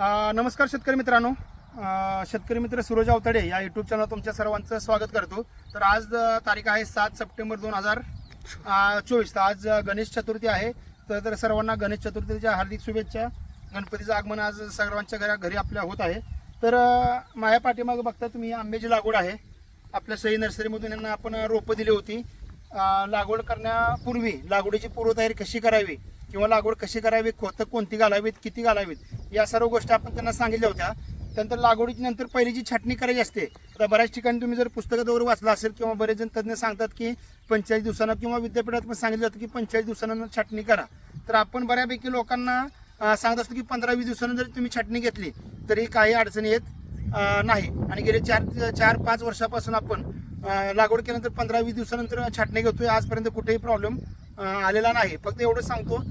नमस्कार शेतकरी मित्रांनो. शेतकरी मित्र सूरज अवतडे या युट्यूब चॅनल तुमच्या सर्वांचं स्वागत करतो. तर आज तारीख आहे सात सप्टेंबर दोन हजार चोवीस. तर आज गणेश चतुर्थी आहे. तर तर सर्वांना गणेश चतुर्थीच्या हार्दिक शुभेच्छा. गणपतीचं आगमन आज सर्वांच्या घरा घरी आपल्या होत आहे. तर माझ्या पाठीमागं बघता तुम्ही आंब्याची लागवड आहे. आपल्या सई नर्सरीमधून यांना आपण रोपं दिली होती. लागवड करण्यापूर्वी लागवडीची पूर्वतयारी कशी करावी? किंवा लागवड कशी करावी खोतं कोणती घालावीत किती घालावीत या सर्व गोष्टी आपण त्यांना सांगितल्या होत्या. त्यानंतर लागवडीची नंतर पहिली जी छाटणी करायची असते आता बऱ्याच ठिकाणी तुम्ही जर पुस्तकावर वाचला असेल किंवा बरेच जण तज्ज्ञ सांगतात की पंचेचाळीस दिवसांना किंवा विद्यापीठात पण सांगितलं जातं की पंचेचाळीस दिवसानं छाटणी करा. तर आपण बऱ्यापैकी लोकांना सांगत असतो की पंधरा वीस दिवसानं जर तुम्ही छाटणी घेतली तरी काही अडचणी येत नाही. आणि गेले चार चार पाच वर्षापासून आपण लागवड केल्यानंतर पंधरा वीस दिवसानंतर छाटणी घेतोय. आजपर्यंत कुठेही प्रॉब्लेम आलेला नाही. फक्त एवढं सांगतो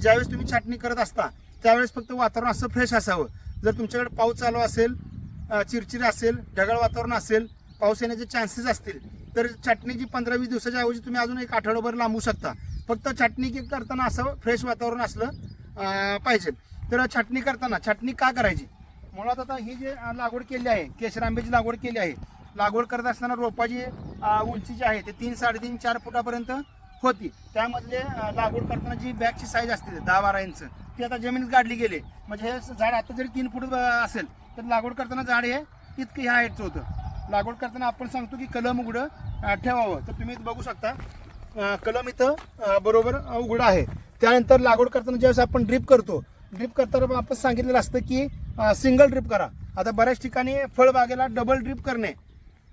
ज्यावेळेस तुम्ही छाटणी करत असता त्यावेळेस फक्त वातावरण असं फ्रेश असावं. जर तुमच्याकडे पाऊस चालू असेल चिरचिर असेल ढगाळ वातावरण असेल पाऊस येण्याचे चान्सेस असतील तर छाटणी जी पंधरा वीस दिवसाच्या ऐवजी तुम्ही अजून एक आठवडाभर लांबू शकता. फक्त छाटणी करताना असं फ्रेश वातावरण असलं पाहिजे. तर छाटणी करताना छाटणी का करायची? मुळात आता ही जी लागवड केली आहे केशर आंब्याची लागवड केली आहे लागवड करत असताना रोपाची उंची जी आहे ते तीन साडेतीन चार फुटापर्यंत होती. त्यामधले लागवड करताना जी बॅगची साईज असते दहा बारा इंच ती आता जमिनीत गाडली गेले. म्हणजे हे झाड आता जरी तीन फूट असेल तर लागवड करताना झाड हे इतकं ह्या हाईटचं होतं. लागवड करताना आपण सांगतो की कलम उघडं ठेवावं. तर तुम्ही बघू शकता कलम इथं बरोबर उघडं आहे. त्यानंतर लागवड करताना ज्यावेळेस आपण ड्रिप करतो ड्रिप करताना आपण सांगितलेलं असतं की सिंगल ड्रिप करा. आता बऱ्याच ठिकाणी फळबागेला डबल ड्रिप करणे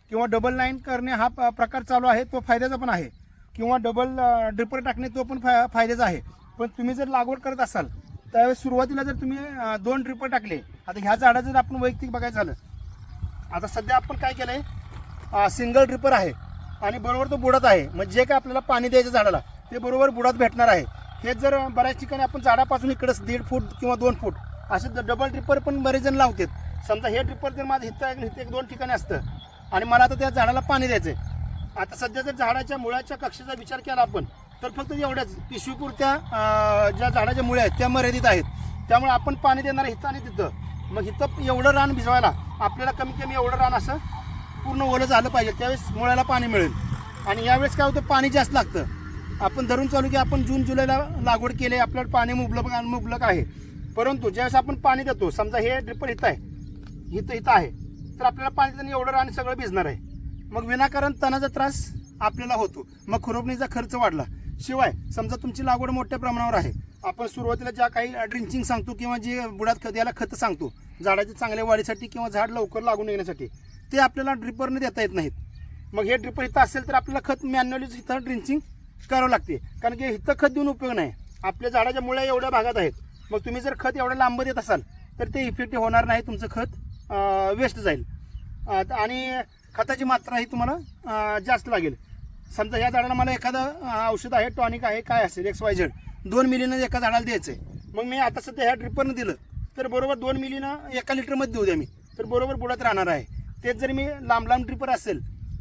किंवा डबल लाईन करणे हा प- प्रकार चालू आहे तो फायद्याचा पण आहे. किंवा डबल ड्रिपर टाकणे तो पण फाय फायद्याचा आहे. पण तुम्ही जर लागवड करत असाल त्यावेळेस सुरुवातीला जर तुम्ही दोन ड्रिपर टाकले आता ह्या झाडाचं जर आपण वैयक्तिक बघायचं झालं आता सध्या आपण काय केलं आहे सिंगल ड्रिपर आहे आणि बरोबर तो बुडात आहे. म्हणजे जे काय आपल्याला पाणी द्यायचं झाडाला ते बरोबर बुडात भेटणार आहे. हेच जर बऱ्याच ठिकाणी आपण झाडापासून इकडंच दीड फूट किंवा दोन फूट असे डबल ड्रिपर पण बरेच जण लावतात. समजा हे ड्रिपर जर माझं हिथं एक दोन ठिकाणी असतं आणि मला आता त्या झाडाला पाणी द्यायचं आहे आता सध्या जर झाडाच्या मुळाच्या कक्षेचा विचार केला आपण तर फक्त एवढ्याच पिशवीपुरत्या ज्या झाडाच्या मुळ्या आहेत त्या मर्यादित आहेत. त्यामुळे आपण पाणी देणार हिथं आणि तिथं. मग इथं एवढं रान भिजवायला आपल्याला कमी कमी एवढं रान असं पूर्ण ओलं झालं पाहिजे. त्यावेळेस मुळ्याला पाणी मिळेल. आणि यावेळेस काय होतं पाणी जास्त लागतं. आपण धरून चालू की आपण जून जुलैला लागवड केली आहे आपल्याला पाणी मुबलक मुबलक आहे. परंतु ज्यावेळेस आपण पाणी देतो समजा हे ड्रिपर इथं आहे इथं इथं आहे तर आपल्याला पाणी देताना एवढं रान सगळं भिजणार आहे. मग विनाकारण तणाचा त्रास आपल्याला होतो. मग खुरपणीचा खर्च वाढला. शिवाय समजा तुमची लागवड मोठ्या प्रमाणावर आहे. आपण सुरुवातीला ज्या काही ड्रिंचिंग सांगतो किंवा जे बुडात खत याला खतं सांगतो. झाडाच्या चांगल्या वाढीसाठी किंवा झाड लवकर लागून येण्यासाठी. ते आपल्याला ड्रिपरने देता येत नाहीत. मग हे ड्रिपर इथं असेल तर आपल्याला खत मॅन्युअली इथं ड्रिंचिंग करावं लागते. कारण की इथं खत देऊन उपयोग नाही. आपल्या झाडाच्या मुळ्या एवढ्या भागात आहेत. मग तुम्ही जर खत एवढं लांब देत असाल तर ते इफेक्टिव्ह होणार नाही. तुमचं खत वेस्ट जाईल. आणि खताची मात्रा ही तुम्हाला जास्त लागेल. समजा या झाडाला मला एखादं औषध आहे टॉनिक आहे काय असेल एक्स वाय झेड दोन मिलीनं एका झाडाला द्यायचं आहे मग मी आता सध्या ह्या ड्रिपरनं दिलं तर बरोबर दोन मिलीनं एका लिटरमध्ये देऊ द्या मी. तर बरोबर बुडात राहणार आहे. तेच जर मी लांब लांब ड्रिपर असेल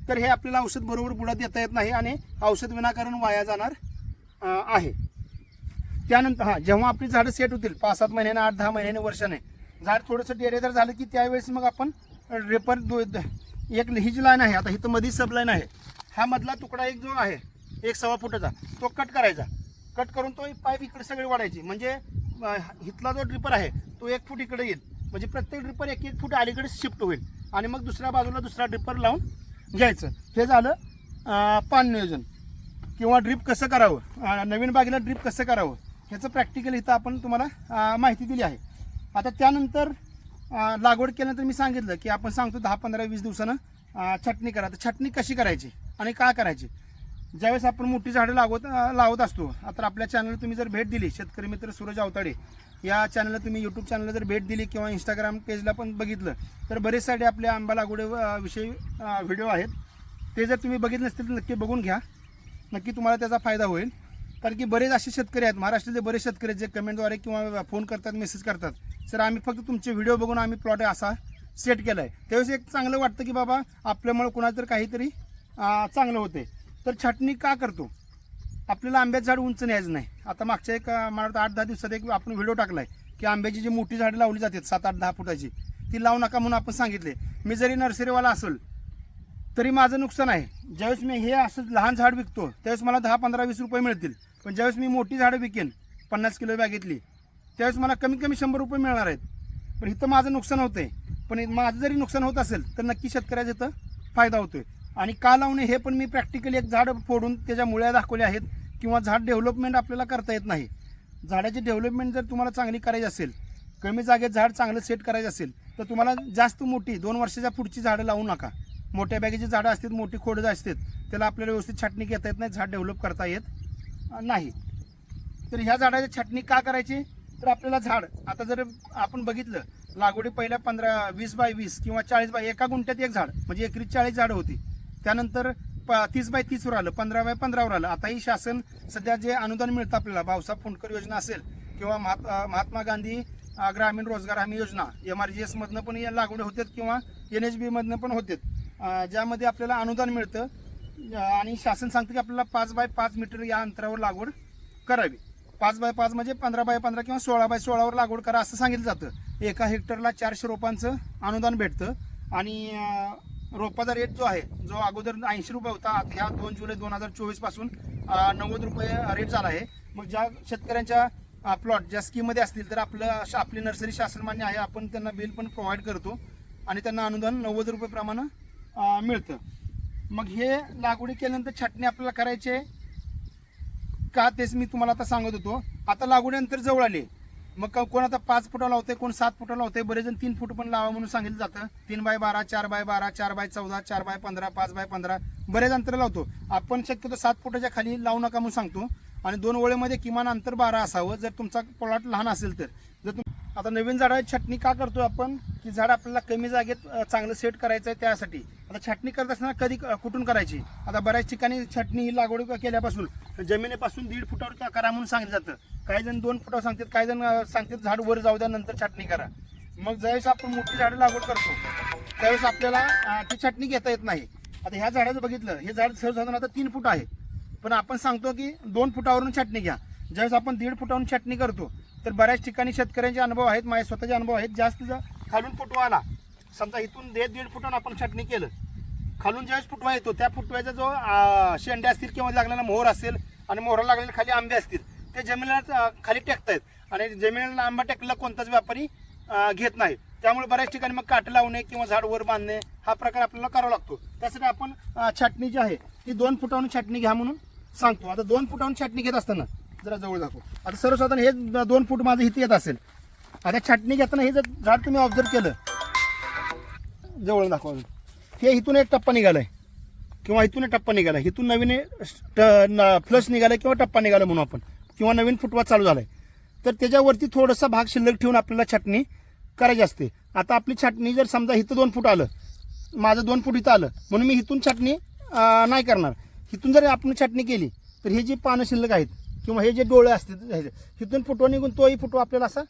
तर हे आपल्याला औषध बरोबर बुडात देता येत नाही आणि औषध विनाकारण वाया जाणार आहे. त्यानंतर हां जेव्हा आपली झाडं सेट होतील पाच सात महिन्याने आठ दहा महिन्याने वर्षाने झाड थोडंसं डेरेदार झालं की त्यावेळेस मग आपण ड्रिपर दो एक ही जी लाईन आहे आता इथं मधी सब लाईन आहे. हा मधला तुकडा एक जो आहे एक सव्वा फुटाचा तो कट करायचा. कट करून तो पाईप इकडे सगळी वाढायची. म्हणजे इथला जो ड्रिपर आहे तो एक फूट इकडे येईल. म्हणजे प्रत्येक ड्रिपर एक एक फूट अलीकडे शिफ्ट होईल. आणि मग दुसऱ्या बाजूला दुसरा ड्रिपर लावून घ्यायचं. हे झालं पान नियोजन. किंवा ड्रीप कसं करावं? नवीन बागेला ड्रीप कसं करावं? ह्याचं प्रॅक्टिकल इथं आपण तुम्हाला माहिती दिली आहे. आता त्यानंतर लागवड केल्यानंतर मी सांगितलं की आपण सांगतो दहा पंधरा वीस दिवसानं छटणी करा. तर छटणी कशी करायची आणि का करायची? ज्यावेळेस आपण मोठी झाडं लावत लावत असतो आता आपल्या चॅनलला तुम्ही जर भेट दिली शेतकरी मित्र सूरज अवताडे या चॅनलला तुम्ही यूट्यूब चॅनलला जर भेट दिली किंवा इंस्टाग्राम पेजला पण बघितलं तर बरेच आपल्या आंबा लागवडी विषयी व्हिडिओ आहेत. ते जर तुम्ही बघितले नसतील तर नक्की बघून घ्या. नक्की तुम्हाला त्याचा फायदा होईल. कारण की बरेच असे शेतकरी आहेत महाराष्ट्रातले बरेच शेतकरी आहेत जे कमेंटद्वारे किंवा फोन करतात मेसेज करतात. सर आम्ही फक्त तुमचे व्हिडिओ बघून आम्ही प्लॉट असा सेट केला आहे त्यावेळेस एक चांगलं वाटतं की बाबा आपल्यामुळे कुणाला तर काहीतरी चांगलं होते तर छाटणी का करतो? आपल्याला आंब्याचं झाड उंच न्यायचं नाही. आता मागच्या एक मला आठ दहा दिवसात एक आपण व्हिडिओ टाकला आहे की आंब्याची जी मोठी झाडं लावली जातात सात आठ दहा फुटाची ती लावू नका म्हणून आपण सांगितले. मी जरी नर्सरीवाला असेल तरी माझं नुकसान आहे. ज्यावेळेस मी हे असं लहान झाड विकतो त्यावेळेस मला दहा पंधरा वीस रुपये मिळतील. पण ज्यावेळेस मी मोठी झाडं विकेन पन्नास किलो बॅगेतली त्यावेळेस मला कमीत कमी शंभर रुपये मिळणार आहेत. पण इथं माझं नुकसान होतंय. पण माझं जरी नुकसान होत असेल तर नक्की शेतकऱ्याचा इथं फायदा होतोय. आणि का लावणे हे पण मी प्रॅक्टिकली एक झाड फोडून त्याच्या मुळ्या दाखवल्या आहेत किंवा झाड डेव्हलपमेंट आपल्याला करता येत नाही. झाडाची डेव्हलपमेंट जर तुम्हाला चांगली करायची असेल कमी जागेत झाड चांगलं सेट करायचं असेल तर तुम्हाला जास्त मोठी दोन वर्षाच्या पुढची झाडं लावू नका. मोठ्या बॅगेची झाडं असतात मोठी खोडं असतात त्याला आपल्याला व्यवस्थित छाटणी घेता येत नाही झाड डेव्हलप करता येत नाही. तर ह्या झाडाची छाटणी का करायची? तर आपल्याला झाड आता जर आपण बघितलं लागवडी पहिल्या पंधरा वीस बाय वीस किंवा चाळीस बाय एका गुंठ्यात एक झाड म्हणजे एकरी चाळीस झाडं होती. त्यानंतर प तीस बाय तीसवर आलं पंधरा बाय पंधरावर आलं. आताही शासन सध्या जे अनुदान मिळतं आपल्याला भाऊसाहेब फुंडकर योजना असेल किंवा महात महात्मा गांधी ग्रामीण रोजगार हमी योजना एम आर जी एसमधनं पण या लागवडी होतात किंवा एन एच बीमधनं पण होतात ज्यामध्ये आपल्याला अनुदान मिळतं. आणि शासन सांगतं की आपल्याला पाच बाय पाच मीटर या अंतरावर लागवड करावी. पाच बाय पाच म्हणजे पंधरा बाय पंधरा किंवा सोळा बाय सोळावर लागवड करा असं सांगितलं जातं. एका हेक्टरला चारशे रोपांचं अनुदान भेटतं. आणि रोपाचा रेट जो आहे जो अगोदर ऐंशी रुपये होता ह्या दोन जुलै दोन हजार चोवीसपासून नव्वद रुपये रेट झाला आहे. मग ज्या शेतकऱ्यांच्या प्लॉट ज्या स्कीममध्ये असतील तर आपलं आपली नर्सरी शासनमान्य आहे आपण त्यांना बिल पण प्रोव्हाइड करतो. आणि त्यांना अनुदान नव्वद रुपये प्रमाणे मिळतं. मग हे लागवडी केल्यानंतर छाटणी आपल्याला करायची आहे? का तेच मी तुम्हाला आता सांगत होतो. आता लागवडीनंतर जवळ आले. मग कोण आता पाच फुटा लावते कोण सात फुटा लावते बरेच जण तीन फूट पण लावा म्हणून सांगितलं जातं. तीन बाय बारा चार बाय बारा चार बाय चौदा चार बाय पंधरा पाच बाय पंधरा. बरेच अंतर लावतो. आपण शक्यतो सात फुटाच्या खाली लावू नका म्हणून सांगतो. आणि दोन ओळीमध्ये किमान अंतर बारा असावं. जर तुमचा प्लॉट लहान असेल तर. जर तुम आता नवीन झाडाची छाटणी का करतो आपण? की झाड आपल्याला कमी जागेत चांगलं सेट करायचं आहे त्यासाठी. आता छाटणी करत असताना कधी कुठून करायची? आता बऱ्याच ठिकाणी छाटणी ही लागवड केल्यापासून जमिनीपासून दीड फुटावर करा म्हणून सांगितलं जातं. काही जण दोन फुटावर सांगतात काही जण सांगतात झाड वर जाऊ द्या नंतर छाटणी करा. मग ज्यावेळेस आपण मोठी झाडं लागवड करतो त्यावेळेस आपल्याला ती छाटणी घेता येत नाही. आता ह्या झाडाचं बघितलं हे झाड सर्वसाधारण आता तीन फूट आहे पण आपण सांगतो की दोन फुटावरून छाटणी घ्या. ज्यावेळेस आपण दीड फुटावरून छाटणी करतो तर बऱ्याच ठिकाणी शेतकऱ्यांचे अनुभव आहेत माझे स्वतःचे अनुभव आहेत जास्त जर खालून फुटवा आला. समजा इथून दे दीड फुटानं आपण छाटणी केलं. खालून ज्यावेळेस फुटवा येतो त्या फुटव्याचा जो शेंडे असतील किंवा लागलेला मोहर असेल आणि मोहरा लागलेले खाली आंबे असतील ते जमिनीला खाली टेकतायत. आणि जमिनीला आंबा टेकला कोणताच व्यापारी घेत नाही. त्यामुळे बऱ्याच ठिकाणी मग काट लावणे किंवा झाड वर बांधणे हा प्रकार आपल्याला करावा लागतो. त्यासाठी आपण छाटणी जी आहे ती दोन फुटावरून छाटणी घ्या म्हणून सांगतो. आता दोन फुटावरून छाटणी घेत असताना जरा जवळ दाखव. आता सर्वसाधारण हे दोन फूट माझं इथे येत असेल. आता छाटणी घेताना हे जर झाड तुम्ही ऑब्झर्व केलं जवळ दाखवा. हे इथून एक टप्पा निघालाय. किंवा इथून एक टप्पा निघाला इथून नवीन फ्लश निघालाय किंवा टप्पा निघाला म्हणून आपण. किंवा नवीन फुटवा चालू झालाय. तर त्याच्यावरती थोडासा भाग शिल्लक ठेवून आपल्याला छाटणी करायची असते. आता आपली छाटणी जर समजा इथं दोन फूट आलं माझं दोन फूट इथं आलं म्हणून मी इथून छाटणी नाही करणार. इथून जर आपण छाटणी केली तर हे जे पानं शिल्लक आहेत किंवा हे जे डोळे असतात ह्याचे, इथून फुटवा निघून तोही फुटवा आपल्याला असा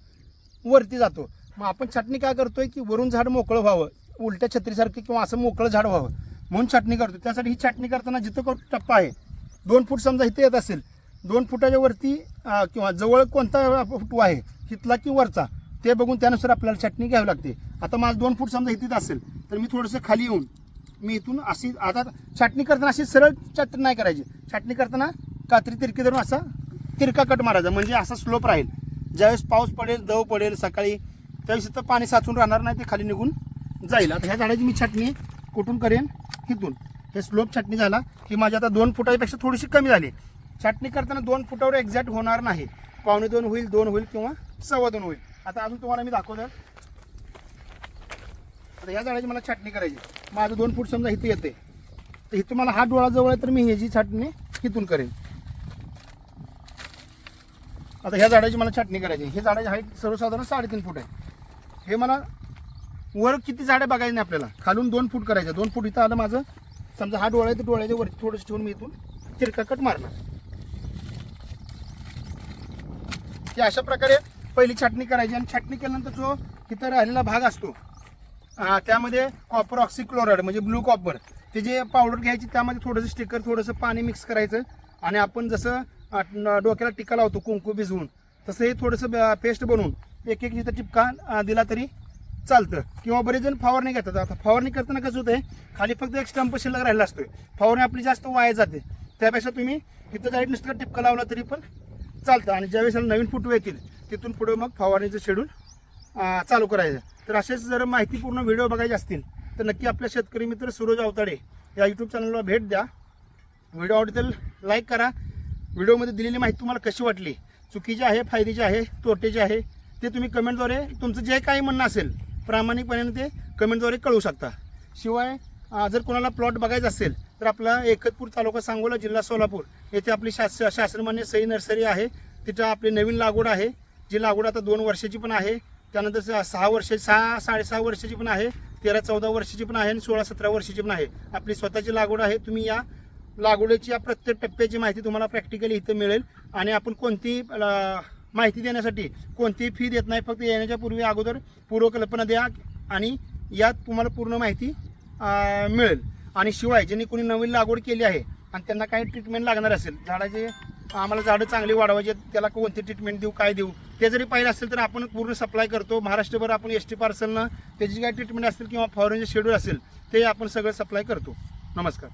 वरती जातो. मग आपण छाटणी काय करतोय की वरून झाड मोकळं व्हावं? उलट्या छत्रीसारखं किंवा असं मोकळं झाड व्हावं. म्हणून छाटणी करतो. त्यासाठी ही छाटणी करताना जिथं को- टप्पा आहे. दोन फूट समजा इथे येत असेल दोन फुटाच्या वरती किंवा जवळ कोणता फुटवा आहे इथला की वरचा ते बघून त्यानुसार आपल्याला छाटणी घ्यावी लागते. आता माझं दोन फूट समजा इथेच असेल तर मी थोडंसं खाली येऊन मी इथून अशी आता छाटणी करताना अशी सरळ छाटणी नाही करायची. छाटणी करताना कात्री तिरकी धरून असा तिरका कट मारायचा. म्हणजे असा स्लोप राहील. ज्यावेळेस पाऊस पडेल दव पडेल सकाळी त्यावेळेस इथं पाणी साचून राहणार नाही ते खाली निघून जाईल. आता ह्या झाडाची मी छाटणी कुठून करेन? इथून. हे स्लोप छाटणी झाला. ही माझी आता दोन फुटापेक्षा थोडीशी कमी झाली. छाटणी करताना दोन फुटावर एक्झॅक्ट होणार नाही. पावणे दोन होईल दोन होईल किंवा सव्वा दोन होईल. आता अजून तुम्हाला मी दाखवतो. आता ह्या झाडाची मला छाटणी करायची. माझं दोन फूट समजा इथे येते तर इथं मला हा डोळा जवळ आहे तर मी ह्याची छाटणी इथून करेन. आता ह्या झाडाची मला छाटणी करायची. हे झाडाची हाईट सर्वसाधारण साडेतीन फूट आहे. हे मला वर किती झाडे बघायची नाही आपल्याला? खालून दोन फूट करायचं. दोन फूट इथं आलं माझं. समजा हा डोळा आहे तर डोळ्याच्या वरती थोडंसं ठेवून मी इथून तिरका कट मारणार. की अशा प्रकारे पहिली छाटणी करायची आणि छाटणी केल्यानंतर जो इथं राहिलेला भाग असतो त्यामध्ये कॉपर ऑक्सिक्लोराईड म्हणजे ब्लू कॉपर ते जे पावडर घ्यायची त्यामध्ये थोडंसं स्टिकर थोडंसं पाणी मिक्स करायचं. आणि आपण जसं डोक्याला टिका लावतो कुंकू भिजवून तसं हे थोडंसं पेस्ट बनवून एक एक जिथं टिपका दिला तरी चालतं. किंवा बरेच जण फवारणी घेतात आता फवारणी करताना कसं होतंय खाली फक्त एक स्टंप शिल्लक राहिला असतोय. फवारणी आपली जास्त वाया जाते. त्यापेक्षा तुम्ही इथं जाईल नुसतं टिपका लावला तरी पण चालतं. आणि ज्यावेळेस याला नवीन फुटवे येतील तिथून पुढे मग फवारणीचं शेड्यूल चालू करायचं. तर असेच जर माहितीपूर्ण व्हिडिओ बघायचे असतील तर नक्की आपल्या शेतकरी मित्र सूरज अवताडे या यूट्यूब चॅनलला भेट द्या. व्हिडिओ आवडतील लाईक करा. व्हिडिओमध्ये दिलेली माहिती तुम्हाला कशी वाटली चुकीची आहे फायदेची आहे तोटेची आहे ते तुम्ही कमेंटद्वारे तुमचं जे काही म्हणणं असेल प्रामाणिकपणे ते कमेंटद्वारे कळवू शकता. शिवाय जर कोणाला प्लॉट बघायचा असेल तर आपला एकतपूर तालुका सांगोला जिल्हा सोलापूर येथे आपली शास शासनमान्य सई नर्सरी आहे. तिथं आपली नवीन लागवड आहे. जी लागवड आता दोन वर्षाची पण आहे. त्यानंतर स- सहा वर्ष सहा साडेसहा वर्षाची पण आहे. तेरा चौदा वर्षाची पण आहे आणि सोळा सतरा वर्षाची पण आहे. आपली स्वतःची लागवड आहे. तुम्ही या लागवडीची या प्रत्येक टप्प्याची माहिती तुम्हाला प्रॅक्टिकली इथं मिळेल. आणि आपण कोणती माहिती देण्यासाठी कोणतीही फी देत नाही. फक्त येण्याच्या पूर्वी अगोदर पूर्वकल्पना द्या आणि यात तुम्हाला पूर्ण माहिती मिळेल. आणि शिवाय ज्यांनी कोणी नवीन लागवड केली आहे आणि त्यांना काही ट्रीटमेंट लागणार असेल झाडाचे आम्हाला झाडं चांगली वाढवायची त्याला कोणती ट्रीटमेंट देऊ काय देऊ ते जरी पाहिजे असेल तर आपण पूर्ण सप्लाय करतो. महाराष्ट्रभर आपण एस टी पार्सलनं त्याची काय ट्रीटमेंट असेल किंवा फॉरेनचे शेड्यूल असेल ते आपण सगळं सप्लाय करतो. नमस्कार.